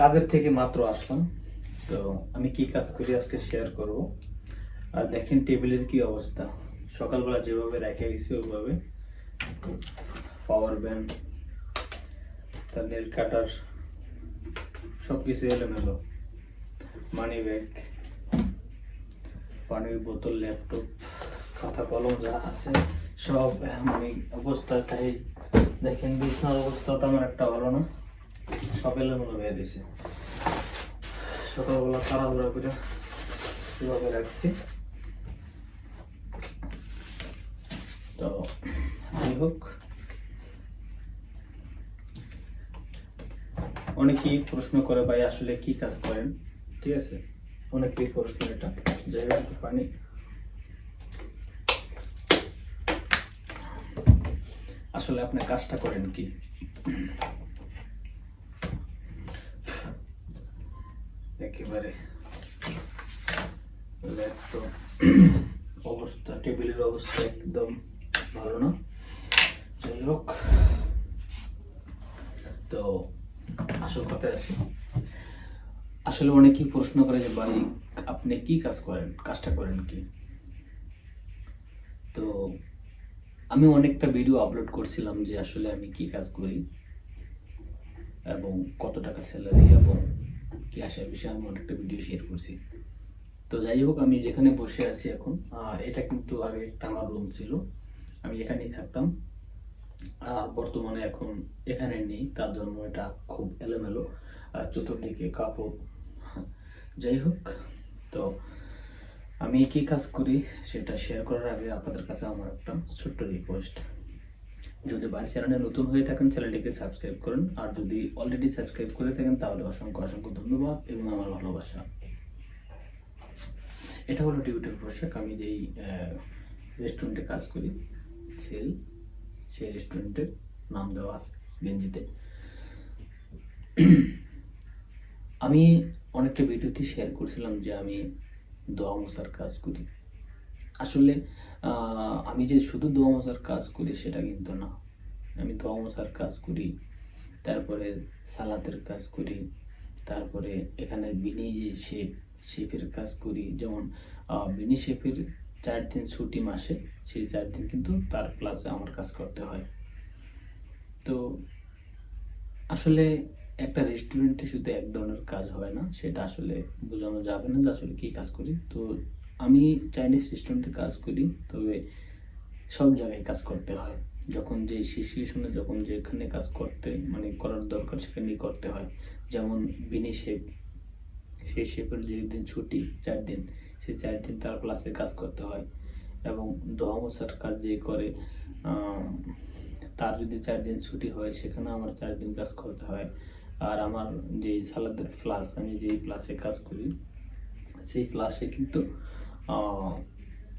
কাজের থেকে মাত্র আসলাম। তো আমি কি কাজ করি আজকে শেয়ার করব। আর দেখেন টেবিলের কি অবস্থা। সকালবেলা যেভাবে রেখে গেছি, ওইভাবে। পাওয়ার ব্যাংক তার নেল কাটার সব কিছু এলোমেলো। মানি ব্যাগ পানির বোতল ল্যাপটপ খাতা, কলম যা আছে, সব মানে অবস্থা তাই দেখেন। বিছনার অবস্থা তো আমার একটা ভালো না। সব এলোমেলো হয়ে দিছে সকালবেলা তাড়াহুড়া করে এভাবে রাখছি? তো, যাই হোক। অনেকেই প্রশ্ন করে ভাই, আসলে কি কাজ করেন? ঠিক আছে? অনেকেই প্রশ্ন এটা। যাই হোক, পানি। আসলে আপনি কাজটা করেন কি? একেবারে ল্যাপটপ অবস্থা, টেবিলের অবস্থা একদম ভালো না। যাই হোক, তো আসল কথায় আসি আসলে অনেকেই প্রশ্ন করে যে ভাই আপনি কি কাজ করেন? কাজটা করেন কি? তো আমি অনেকটা ভিডিও আপলোড করছিলাম যে, আসলে আমি কি কাজ করি এবং কত টাকা স্যালারি এবং কি আসে বিষয়ে আমি অনেকটা ভিডিও শেয়ার করছি। তো যাই হোক, আমি যেখানে বসে আছি এখন এটা কিন্তু আগে একটা আমার রুম ছিল। আমি এখানেই থাকতাম। আর বর্তমানে এখন এখানে নেই, তার জন্য এটা খুব এলোমেলো আর চতুর্দিকে কাপড়। যাই হোক, তো আমি কি কাজ করি সেটা শেয়ার করার আগে আপনাদের কাছে আমার একটা ছোট্ট রিকোয়েস্ট যদি বাড়ি চ্যানেলে নতুন হয়ে থাকেন, চ্যানেলটিকে সাবস্ক্রাইব করুন। আর যদি অলরেডি সাবস্ক্রাইব করে থাকেন, তাহলে অসংখ্য অসংখ্য ধন্যবাদ এবং আমার ভালোবাসা। এটা হলো ডিউটির পোশাক আমি যেই রেস্টুরেন্টে কাজ করি, সেল, সেই রেস্টুরেন্টের নাম দেওয়া আছে, গেঞ্জিতে। আমি অনেকটা ভিডিওতে শেয়ার করছিলাম যে আমি দোয়া মশার কাজ করি। আসলে আমি যে শুধু দোয়া মশার কাজ করি, সেটা কিন্তু না। আমি দোয়া মশার কাজ করি, তারপরে সালাতের কাজ করি, তারপরে এখানে বিনি যে শেপ শেপের কাজ করি, যেমন বিনি শেফের চার দিন ছুটি মাসে, সেই চার দিন কিন্তু তার প্লাসে আমার কাজ করতে হয়। তো আসলে একটা রেস্টুরেন্টে শুধু এক ধরনের কাজ হয় না, সেটা আসলে বোঝানো যাবে না যে আসলে কী কাজ করি। তো আমি চাইনিজ রেস্টুরেন্টে কাজ করি, তবে সব জায়গায় কাজ করতে হয়। যখন যে সিচুয়েশনে যখন যেখানে কাজ করতে মানে করার দরকার সেখানেই করতে হয়। যেমন বিনি শেপ সেই শেপের যেদিন ছুটি, চার দিন, সেই চার দিন তার ক্লাসে কাজ করতে হয়। এবং দোয়া মশার কাজ যে করে তার যদি চার দিন ছুটি হয়, সেখানে আমার চার দিন কাজ করতে হয়। আর আমার যে সালাদের ক্লাস আমি যেই ক্লাসে কাজ করি, সেই ক্লাসে কিন্তু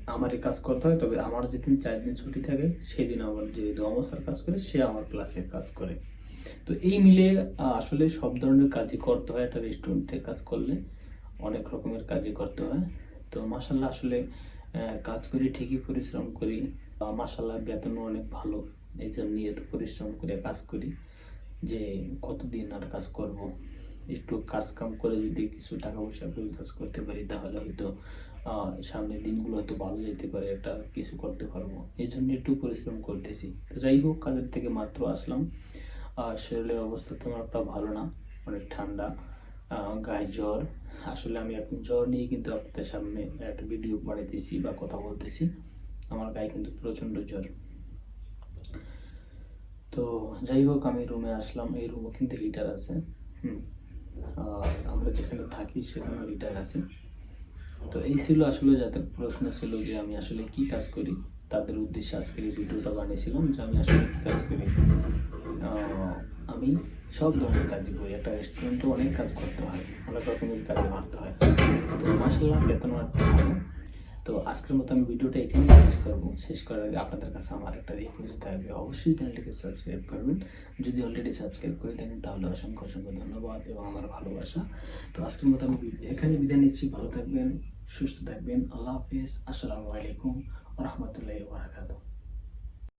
আহ, আমারই কাজ করতে হয় তবে আমার যেদিন চার দিন ছুটি থাকে সেদিন আমার যে দোয়ামশার কাজ করে সে আমার ক্লাসে কাজ করে। তো এই মিলে আসলে সব ধরনের কাজই করতে হয় একটা রেস্টুরেন্টে কাজ করলে। অনেক রকমের কাজই করতে হয়। তো মাসাল্লাহ আসলে কাজ করি ঠিকই পরিশ্রম করি। মাসাল্লাহ বেতনও অনেক ভালো। এই জন্য নিয়ত পরিশ্রম করে কাজ করি যে কতদিন আর কাজ করব। একটু কাজ কাম করে যদি কিছু টাকা পয়সা কাজ করতে পারি তাহলে হয়তো সামনের দিনগুলো হয়তো ভালো যেতে পারে, একটা কিছু করতে পারব। এই জন্য একটু পরিশ্রম করতেছি। তো যাই হোক, কাজের থেকে মাত্র আসলাম। আর শরীরের অবস্থা তেমন একটা ভালো না, অনেক ঠান্ডা গায়ে জ্বর। আসলে আমি এখন জ্বর নিয়ে কিন্তু আপনাদের সামনে একটা ভিডিও বানাইতেছি বা কথা বলতেছি। আমার গায়ে কিন্তু প্রচণ্ড জ্বর। তো যাই হোক, আমি রুমে আসলাম। এই রুমও কিন্তু হিটার আছে। হুম। আমরা যেখানে থাকি সেখানে হিটার আছে। তো এই ছিল আসলে যাদের প্রশ্ন ছিল যে আমি আসলে কি কাজ করি, তাদের উদ্দেশ্যে আজকের এই ভিডিওটা বানিয়েছিলাম যে আমি আসলে কি কাজ করি। আমি সব ধরনের কাজই করি। একটা রেস্টুরেন্টে অনেক কাজ করতে হয়, অনেক রকমের কাজে মারতে হয়। তো মাসাল্লাহ বেতন তো আজকের মতো আমি ভিডিওটা এখানে শেষ করব। শেষ করার আগে আপনাদের কাছে আমার একটা রিকোয়েস্ট থাকবে। অবশ্যই চ্যানেলটিকে সাবস্ক্রাইব করবেন। যদি অলরেডি সাবস্ক্রাইব করে থাকেন, তাহলে অসংখ্য অসংখ্য ধন্যবাদ এবং আমার ভালোবাসা। তো আজকের মতো আমি এখানে বিদায় নিচ্ছি। ভালো থাকবেন। সুস্থ থাকবেন। আল্লাহ হাফিজ। আসসালামু আলাইকুম রহমতুল্লাহ বারাকাতুহ।